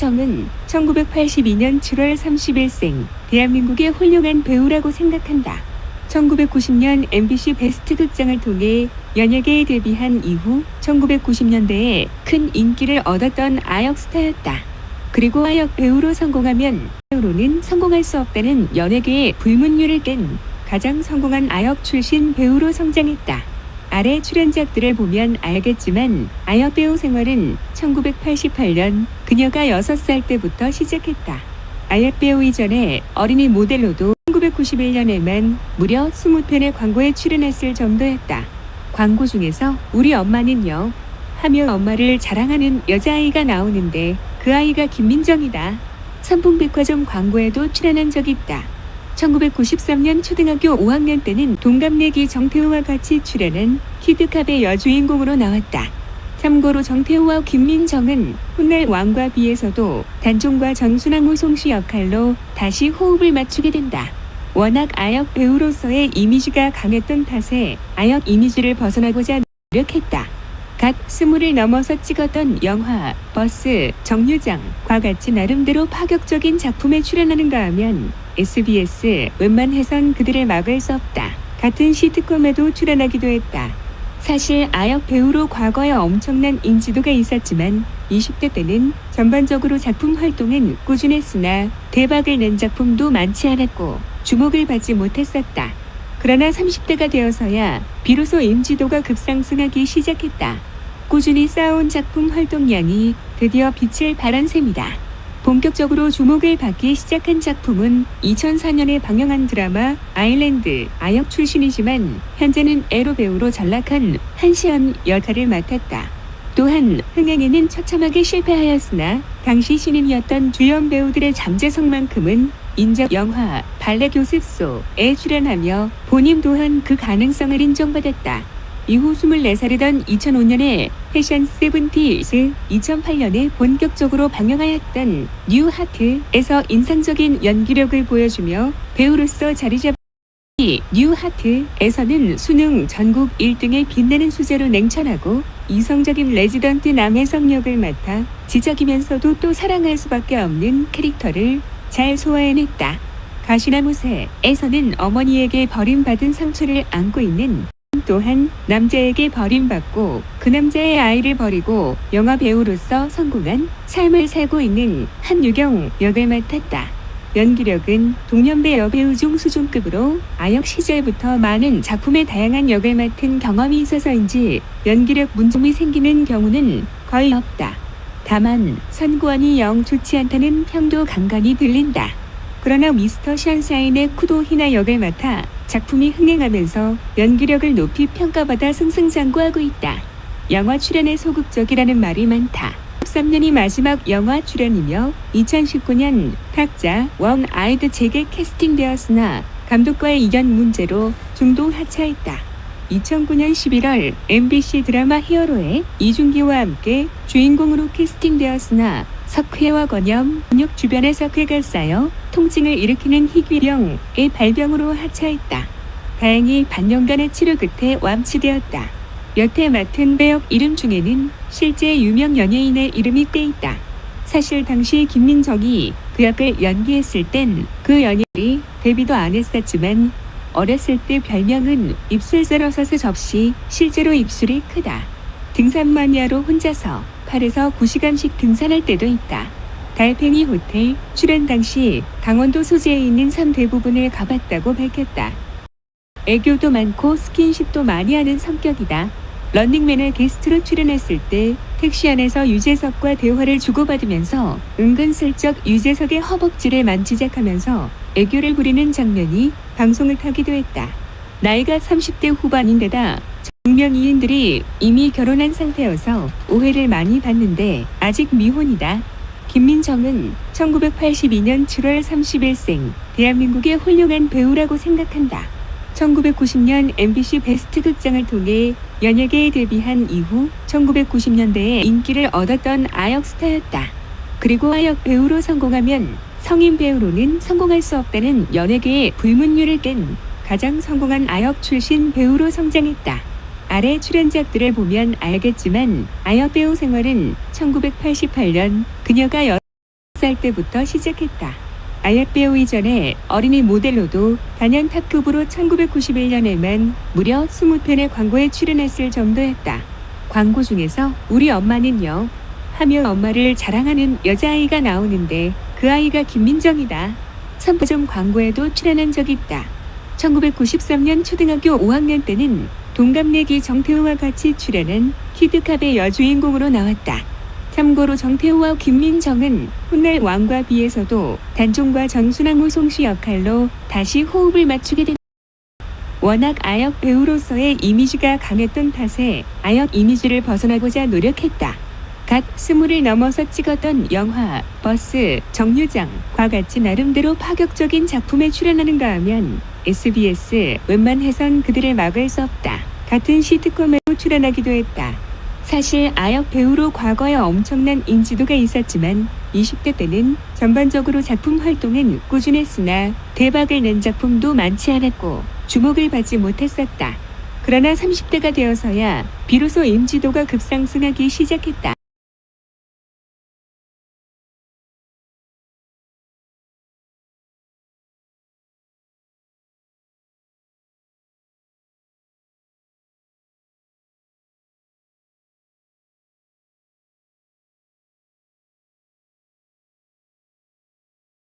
김민정은 1982년 7월 30일생 대한민국의 훌륭한 배우라고 생각한다. 1990년 MBC 베스트 극장을 통해 연예계에 데뷔한 이후 1990년대에 큰 인기를 얻었던 아역 스타였다. 그리고 아역 배우로 성공하면 배우로는 성공할 수 없다는 연예계의 불문율을 깬 가장 성공한 아역 출신 배우로 성장했다. 아래 출연작들을 보면 알겠지만 아역 배우 생활은 1988년 그녀가 6살 때부터 시작했다. 아역 배우 이전에 어린이 모델로도 1991년에만 무려 20편의 광고에 출연했을 정도였다. 광고 중에서 우리 엄마는요 하며 엄마를 자랑하는 여자아이가 나오는데 그 아이가 김민정이다. 삼풍백화점 광고에도 출연한 적이 있다. 1993년 초등학교 5학년 때는 동갑내기 정태우와 같이 출연한 키드캅의 여주인공으로 나왔다. 참고로 정태우와 김민정은 훗날 왕과 비에서도 단종과 전순왕후 송씨 역할로 다시 호흡을 맞추게 된다. 워낙 아역 배우로서의 이미지가 강했던 탓에 아역 이미지를 벗어나고자 노력했다. 갓 스물을 넘어서 찍었던 영화, 버스, 정류장과 같이 나름대로 파격적인 작품에 출연하는가 하면 SBS 웬만해선 그들의 막을 수 없다. 같은 시트콤에도 출연하기도 했다. 사실 아역 배우로 과거에 엄청난 인지도가 있었지만 20대 때는 전반적으로 작품 활동은 꾸준했으나 대박을 낸 작품도 많지 않았고 주목을 받지 못했었다. 그러나 30대가 되어서야 비로소 인지도가 급상승하기 시작했다. 꾸준히 쌓아온 작품 활동량이 드디어 빛을 발한 셈이다. 본격적으로 주목을 받기 시작한 작품은 2004년에 방영한 드라마 아일랜드 아역 출신이지만 현재는 에로 배우로 전락한 한시연 역할을 맡았다. 또한 흥행에는 처참하게 실패하였으나 당시 신인이었던 주연 배우들의 잠재성만큼은 인적 영화 발레 교습소에 출연하며 본인 또한 그 가능성을 인정받았다. 이후 24살이던 2005년에 패션 세븐티스 2008년에 본격적으로 방영하였던 뉴 하트에서 인상적인 연기력을 보여주며 배우로서 자리 잡 뉴 하트에서는 수능 전국 1등에 빛나는 수제로 냉철하고 이성적인 레지던트 남의 성역을 맡아 지적이면서도 또 사랑할 수밖에 없는 캐릭터를 잘 소화해냈다. 가시나무새에서는 어머니에게 버림받은 상처를 안고 있는 또한 남자에게 버림받고 그 남자의 아이를 버리고 영화 배우로서 성공한 삶을 살고 있는 한유경 역을 맡았다. 연기력은 동년배 여배우 중 수준급으로 아역 시절부터 많은 작품의 다양한 역을 맡은 경험이 있어서인지 연기력 문제이 생기는 경우는 거의 없다. 다만 선구안이 영 좋지 않다는 평도 간간히 들린다. 그러나 미스터 션샤인의 쿠도 히나 역을 맡아 작품이 흥행하면서 연기력을 높이 평가받아 승승장구하고 있다. 영화 출연에 소극적이라는 말이 많다. 13년이 마지막 영화 출연이며 2019년 탁자 원 아이드 제게 캐스팅되었으나 감독과의 이견 문제로 중도 하차했다. 2009년 11월 MBC 드라마 히어로에 이준기와 함께 주인공으로 캐스팅되었으나 석회와 건염, 근육 주변에 석회가 쌓여 통증을 일으키는 희귀병의 발병으로 하차했다. 다행히 반년간의 치료 끝에 완치되었다. 여태 맡은 배역 이름 중에는 실제 유명 연예인의 이름이 꽤 있다. 사실 당시 김민정이 그 역을 연기했을 땐 그 연예인이 데뷔도 안 했었지만 어렸을 때 별명은 입술 썰어서서 접시 실제로 입술이 크다. 등산 마니아로 혼자서 8에서 9시간씩 등산할 때도 있다. 달팽이 호텔 출연 당시 강원도 소재에 있는 섬 대부분을 가봤다고 밝혔다. 애교도 많고 스킨십도 많이 하는 성격이다. 런닝맨에 게스트로 출연했을 때 택시 안에서 유재석과 대화를 주고받으면서 은근슬쩍 유재석의 허벅지를 만지작하면서 애교를 부리는 장면이 방송을 타기도 했다. 나이가 30대 후반인데다 중명이인들이 이미 결혼한 상태여서 오해를 많이 받는데 아직 미혼이다. 김민정은 1982년 7월 30일생 대한민국의 훌륭한 배우라고 생각한다. 1990년 MBC 베스트 극장을 통해 연예계에 데뷔한 이후 1990년대에 인기를 얻었던 아역 스타였다. 그리고 아역 배우로 성공하면 성인 배우로는 성공할 수 없다는 연예계의 불문율을 깬 가장 성공한 아역 출신 배우로 성장했다. 아래 출연작들을 보면 알겠지만 아역 배우 생활은 1988년 그녀가 살 때부터 시작했다. 아역 배우 이전에 어린이 모델로도 단연 탑급으로 1991년에만 무려 20편의 광고에 출연했을 정도였다. 광고 중에서 우리 엄마는요 하며 엄마를 자랑하는 여자아이가 나오는데 그 아이가 김민정이다. 선포점 광고에도 출연한 적 있다. 1993년 초등학교 5학년 때는 동갑내기 정태우와 같이 출연한 키드캅의 여주인공으로 나왔다. 참고로 정태우와 김민정은 훗날 왕과 비에서도 단종과 정순왕 호송씨 역할로 다시 호흡을 맞추게 됐다. 워낙 아역 배우로서의 이미지가 강했던 탓에 아역 이미지를 벗어나고자 노력했다. 갓 스물을 넘어서 찍었던 영화, 버스, 정류장과 같이 나름대로 파격적인 작품에 출연하는가 하면 SBS 웬만해선 그들을 막을 수 없다. 같은 시트콤에도 출연하기도 했다. 사실 아역 배우로 과거에 엄청난 인지도가 있었지만 20대 때는 전반적으로 작품 활동은 꾸준했으나 대박을 낸 작품도 많지 않았고 주목을 받지 못했었다. 그러나 30대가 되어서야 비로소 인지도가 급상승하기 시작했다.